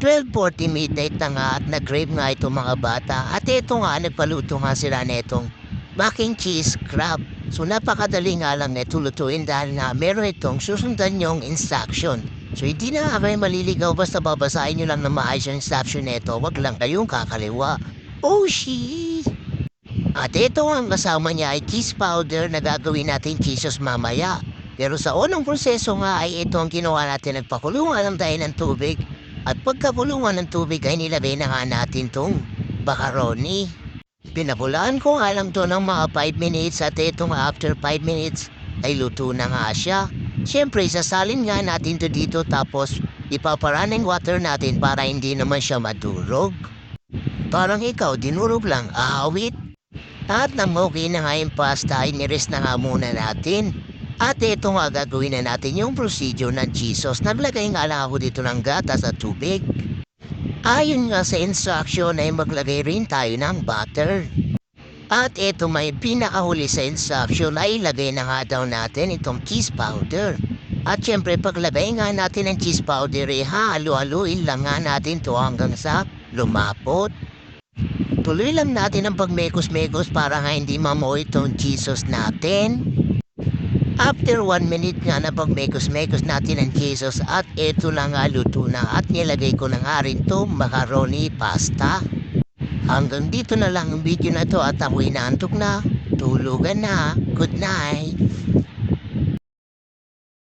12.40 midnight na nga at nag-grave nga itong mga bata. At ito nga, nagpaluto nga sila netong mac and cheese crab. So napakadali nga lang neto lutuin dahil nga meron itong susundan yung instruction. So hindi na nga kayo maliligaw basta babasahin nyo lang na maayos yung instruction neto. Wag lang kayong kakaliwa. Oh shit! At ito ang kasama niya ay cheese powder na gagawin natin cheeses mamaya. Pero sa unang proseso nga ay ito ang ginawa natin. Nagpakulungan lang tayo ng tubig. At pagkakulungan ng tubig ay nilagay na nga natin tong bakaroni. Pinapulaan ko nga lang to ng mga 5 minutes at ito nga after 5 minutes ay luto na nga siya. Siyempre, sasalin nga natin to dito tapos ipaparaneng water natin para hindi naman siya madurog. Parang ikaw, dinurog lang, ahawit. At nang okay na nga yung pasta, ay niris na nga muna natin. At ito nga gagawin na natin yung procedure ng Jesus. Naglagay nga lang ako dito ng gatas at tubig. Ayon nga sa instruction ay maglagay rin tayo ng butter. At ito may pinakahuli sa instruction ay ilagay na nga daw natin itong cheese powder. At syempre paglagay nga natin ng cheese powder ay halo-haluin lang nga natin to hanggang sa lumapot. Tuloy lang natin ang pagmekos-mekos para nga hindi mamoy itong Jesus natin. After one minute nga na pagmekos-mekos natin ang Jesus at ito na nga luto na at nilagay ko na nga rin to macaroni pasta. Hanggang dito na lang ang video na to at ako'y naantok na. Tulugan na. Good night.